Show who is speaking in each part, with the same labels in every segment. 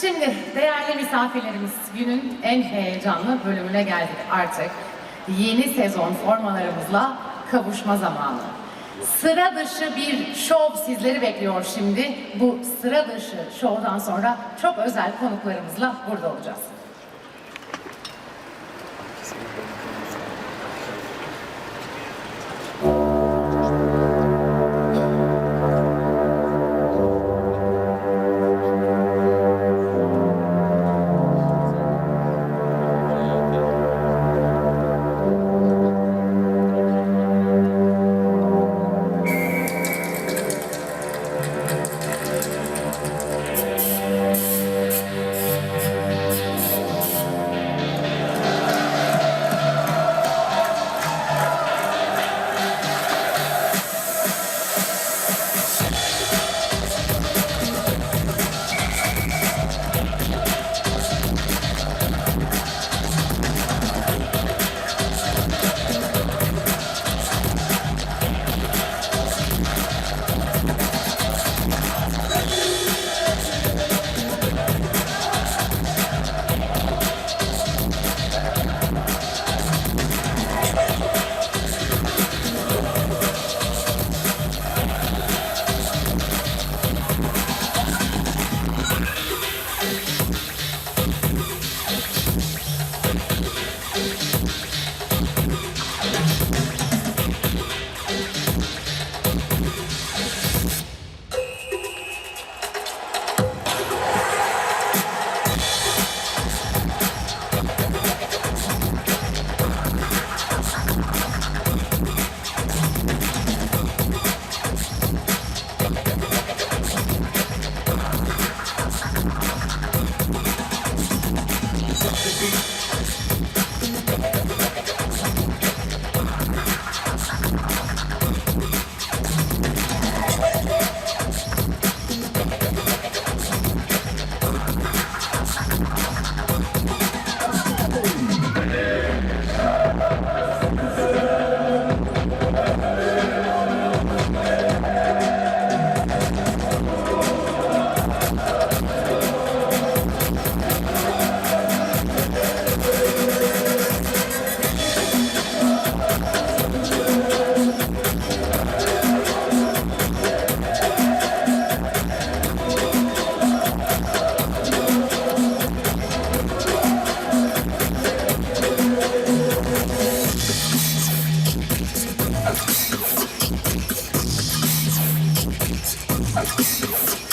Speaker 1: Şimdi değerli misafirlerimiz günün en heyecanlı bölümüne geldik artık. Yeni sezon formalarımızla kavuşma zamanı. Sıra dışı bir şov sizleri bekliyor şimdi. Bu sıra dışı şovdan sonra çok özel konuklarımızla burada olacağız.
Speaker 2: Thank you. At the enemy I'm gonna make it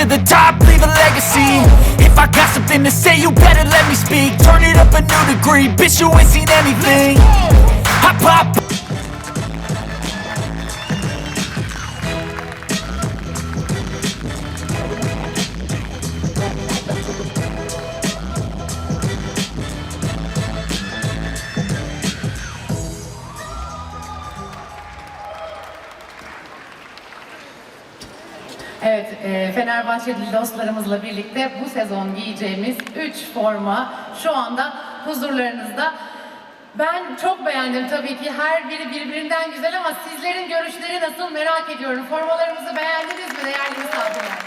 Speaker 2: to the top, leave a legacy. If I got something to say, you better let me speak. Turn it up a new degree, bitch, you ain't seen anything. I pop
Speaker 1: Evet, e, Fenerbahçeli dostlarımızla birlikte bu sezon giyeceğimiz 3 forma şu anda huzurlarınızda. Ben çok beğendim tabii ki. Her biri birbirinden güzel ama sizlerin görüşleri nasıl merak ediyorum. Formalarımızı beğendiniz mi değerli misafirler?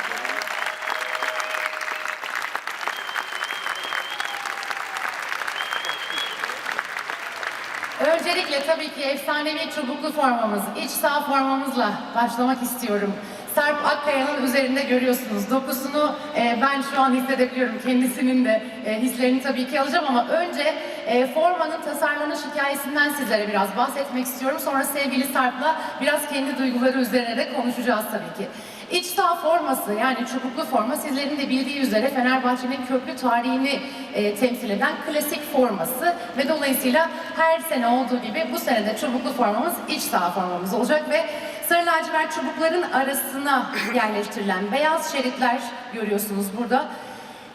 Speaker 1: Önce Öncelikle tabii ki efsanevi çubuklu formamız, iç saha formamızla başlamak istiyorum. Sarp Akkaya'nın üzerinde görüyorsunuz. Dokusunu e, ben şu an hissedebiliyorum. Kendisinin de e, hislerini tabii ki alacağım ama önce e, formanın tasarlanış hikayesinden sizlere biraz bahsetmek istiyorum. Sonra sevgili Sarp'la biraz kendi duyguları üzerine de konuşacağız tabii ki. İç saha forması yani çubuklu forma sizlerin de bildiği üzere Fenerbahçe'nin köklü tarihini e, temsil eden klasik forması ve dolayısıyla her sene olduğu gibi bu sene de çubuklu formamız iç saha formamız olacak ve sarı lacivert çubukların arasına yerleştirilen beyaz şeritler görüyorsunuz burada.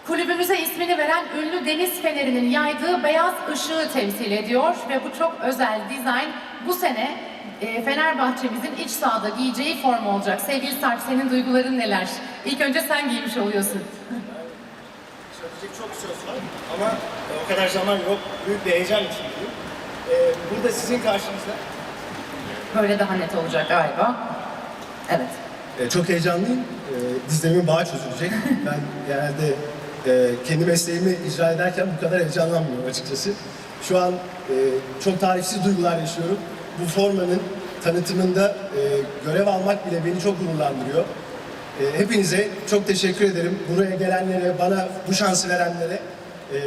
Speaker 1: Kulübümüze ismini veren ünlü deniz fenerinin yaydığı beyaz ışığı temsil ediyor ve bu çok özel dizayn bu sene e, Fenerbahçe'mizin iç sahada giyeceği forma olacak. Sevgili Sarp senin duyguların neler? İlk önce sen giymiş oluyorsun.
Speaker 3: Söyleyecek çok söz var ama e, o kadar zaman yok. Büyük bir heyecan içindeyim. E, burada sizin karşınızda
Speaker 1: Böyle daha net olacak galiba. Evet.
Speaker 4: E, Çok heyecanlıyım. E, Dizlerimin bağı çözülecek. Ben genelde e, kendi mesleğimi icra ederken bu kadar heyecanlanmıyorum açıkçası. Şu an e, çok tarifsiz duygular yaşıyorum. Bu formanın tanıtımında e, görev almak bile beni çok gururlandırıyor. E, Hepinize çok teşekkür ederim. Buraya gelenlere, bana bu şansı verenlere. E,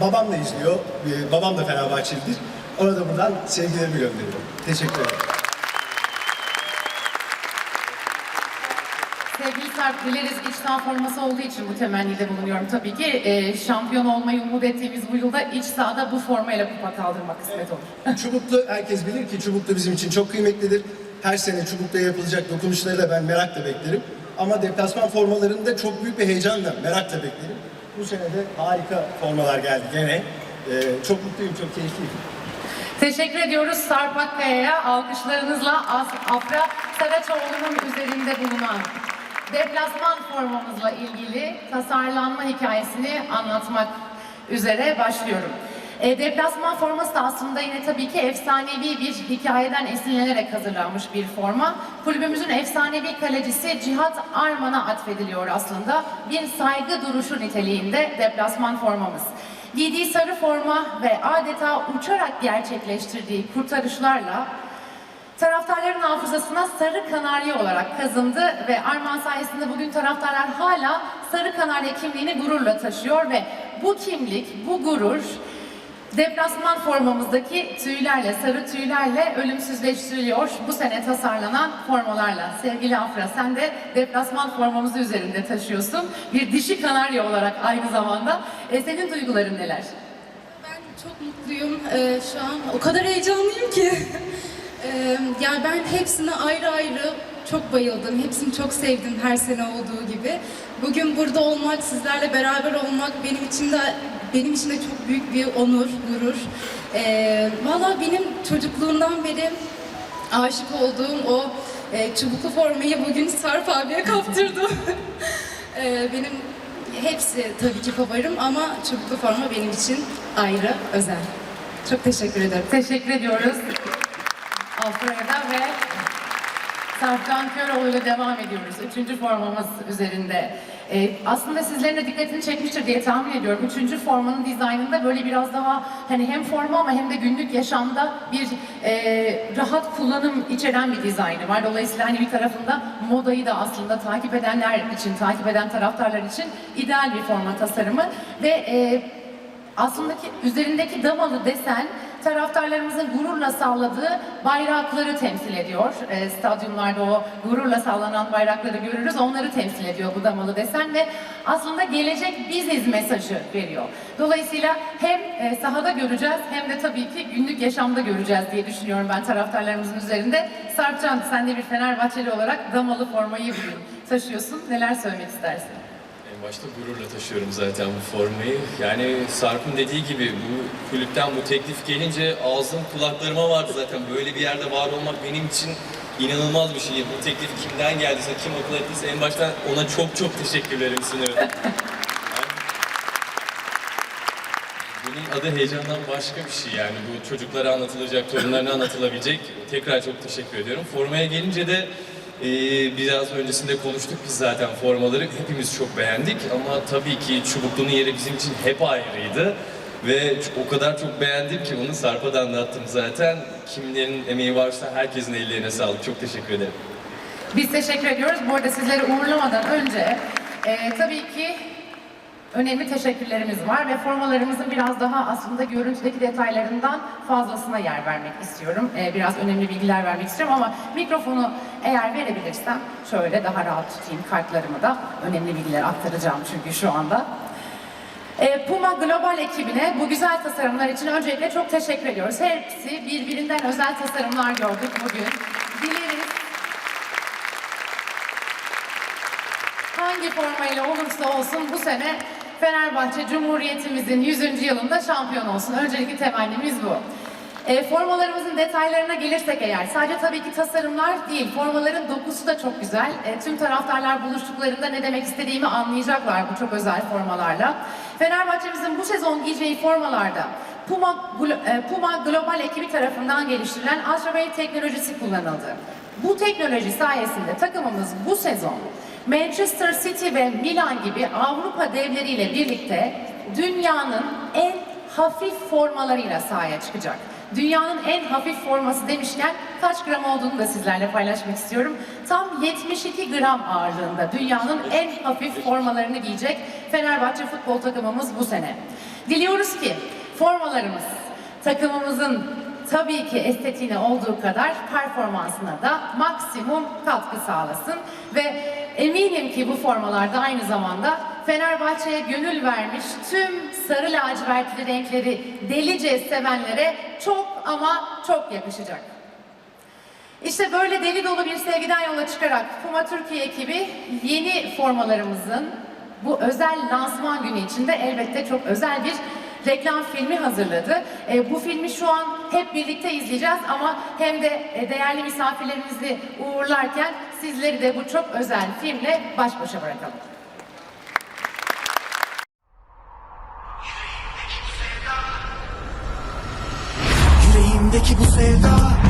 Speaker 4: Babam da izliyor. E, Babam da Fenerbahçelidir. Ona da buradan sevgilerimi gönderiyorum. Teşekkür ederim.
Speaker 1: Sevgili Sarp dileriz iç saha forması olduğu için bu temennide bulunuyorum tabii ki. E, şampiyon olmayı umut ettiğimiz bu yılda iç sahada bu formayla kupa kaldırmak kısmet olur.
Speaker 4: Çubuklu herkes bilir ki Çubuklu bizim için çok kıymetlidir. Her sene Çubuklu'ya yapılacak dokunuşları da ben merakla beklerim. Ama deplasman formalarında çok büyük bir heyecanla, merakla beklerim. Bu sene de harika formalar geldi gene. Ee, çok mutluyum, çok keyifliyim.
Speaker 1: Teşekkür ediyoruz Sarp Akkaya'ya. Alkışlarınızla Afra Saraçoğlu'nun üzerinde bulunan deplasman formamızla ilgili tasarlanma hikayesini anlatmak üzere başlıyorum. E, deplasman forması da aslında yine tabii ki efsanevi bir hikayeden esinlenerek hazırlanmış bir forma. Kulübümüzün efsanevi kalecisi Cihat Arman'a atfediliyor aslında. Bir saygı duruşu niteliğinde deplasman formamız. Giydiği sarı forma ve adeta uçarak gerçekleştirdiği kurtarışlarla taraftarların hafızasına sarı kanarya olarak kazındı ve Arman sayesinde bugün taraftarlar hala sarı kanarya kimliğini gururla taşıyor ve bu kimlik, bu gurur deplasman formamızdaki tüylerle, sarı tüylerle ölümsüzleştiriliyor bu sene tasarlanan formalarla. Sevgili Afra sen de deplasman formamızı üzerinde taşıyorsun. Bir dişi kanarya olarak aynı zamanda. E, senin duyguların neler?
Speaker 5: Ben çok mutluyum Ee, şu an. O kadar heyecanlıyım ki. Ee, yani ben hepsine ayrı ayrı çok bayıldım. Hepsini çok sevdim her sene olduğu gibi. Bugün burada olmak, sizlerle beraber olmak benim için de benim için de çok büyük bir onur, gurur. Ee, Valla benim çocukluğumdan beri aşık olduğum o e, çubuklu formayı bugün Sarp abiye kaptırdım. Ee, benim hepsi tabii ki favorim ama çubuklu forma benim için ayrı, özel. Çok teşekkür ederim.
Speaker 1: Teşekkür ediyoruz. Afra'ya ve Sarpcan Köroğlu ile devam ediyoruz. Üçüncü formamız üzerinde. Ee, aslında sizlerin de dikkatini çekmiştir diye tahmin ediyorum. Üçüncü formanın dizaynında böyle biraz daha hani hem forma ama hem de günlük yaşamda bir e, rahat kullanım içeren bir dizaynı var. Dolayısıyla hani bir tarafında modayı da aslında takip edenler için, takip eden taraftarlar için ideal bir forma tasarımı ve e, aslında ki üzerindeki damalı desen taraftarlarımızın gururla salladığı bayrakları temsil ediyor. E, stadyumlarda o gururla sallanan bayrakları görürüz. Onları temsil ediyor bu damalı desen ve aslında gelecek biziz mesajı veriyor. Dolayısıyla hem e, sahada göreceğiz hem de tabii ki günlük yaşamda göreceğiz diye düşünüyorum ben taraftarlarımızın üzerinde. Sarpcan sen de bir Fenerbahçeli olarak damalı formayı bugün taşıyorsun. Neler söylemek istersin?
Speaker 6: En başta gururla taşıyorum zaten bu formayı. Yani Sarp'ın dediği gibi bu kulüpten bu teklif gelince ağzım kulaklarıma vardı zaten. Böyle bir yerde var olmak benim için inanılmaz bir şey. Bu teklif kimden geldiyse, kim akıl ettiyse en başta ona çok çok teşekkürlerimi sunuyorum. Bunun adı heyecandan başka bir şey yani. Bu çocuklara anlatılacak, torunlarına anlatılabilecek. Tekrar çok teşekkür ediyorum. Formaya gelince de ee, biraz öncesinde konuştuk biz zaten formaları hepimiz çok beğendik ama tabii ki çubukluğun yeri bizim için hep ayrıydı. Ve o kadar çok beğendim ki bunu Sarp'a da anlattım zaten. Kimlerin emeği varsa herkesin ellerine sağlık. Çok teşekkür ederim.
Speaker 1: Biz teşekkür ediyoruz. Bu arada sizleri uğurlamadan önce e, tabii ki önemli teşekkürlerimiz var ve formalarımızın biraz daha aslında görüntüdeki detaylarından fazlasına yer vermek istiyorum. E, biraz önemli bilgiler vermek istiyorum ama mikrofonu eğer verebilirsem şöyle daha rahat tutayım kartlarımı da. Önemli bilgiler aktaracağım çünkü şu anda. E, Puma Global ekibine bu güzel tasarımlar için öncelikle çok teşekkür ediyoruz. Hepsi birbirinden özel tasarımlar gördük bugün. Dileriz hangi formayla olursa olsun bu sene Fenerbahçe Cumhuriyetimizin 100. yılında şampiyon olsun. Öncelikli temennimiz bu. E, formalarımızın detaylarına gelirsek eğer, sadece tabii ki tasarımlar değil, formaların dokusu da çok güzel. E, tüm taraftarlar buluştuklarında ne demek istediğimi anlayacaklar bu çok özel formalarla. Fenerbahçe'mizin bu sezon giyeceği formalarda Puma, e, Puma Global ekibi tarafından geliştirilen Ultrawave teknolojisi kullanıldı. Bu teknoloji sayesinde takımımız bu sezon Manchester City ve Milan gibi Avrupa devleriyle birlikte dünyanın en hafif formalarıyla sahaya çıkacak. Dünyanın en hafif forması demişken kaç gram olduğunu da sizlerle paylaşmak istiyorum. Tam 72 gram ağırlığında dünyanın en hafif formalarını giyecek Fenerbahçe futbol takımımız bu sene. Diliyoruz ki formalarımız takımımızın tabii ki estetiğine olduğu kadar performansına da maksimum katkı sağlasın ve eminim ki bu formalarda aynı zamanda Fenerbahçe'ye gönül vermiş tüm sarı lacivertli renkleri delice sevenlere çok ama çok yakışacak. İşte böyle deli dolu bir sevgiden yola çıkarak Puma Türkiye ekibi yeni formalarımızın bu özel lansman günü içinde elbette çok özel bir reklam filmi hazırladı. E, bu filmi şu an hep birlikte izleyeceğiz ama hem de e, değerli misafirlerimizi uğurlarken sizleri de bu çok özel filmle baş başa bırakalım.
Speaker 7: Seda.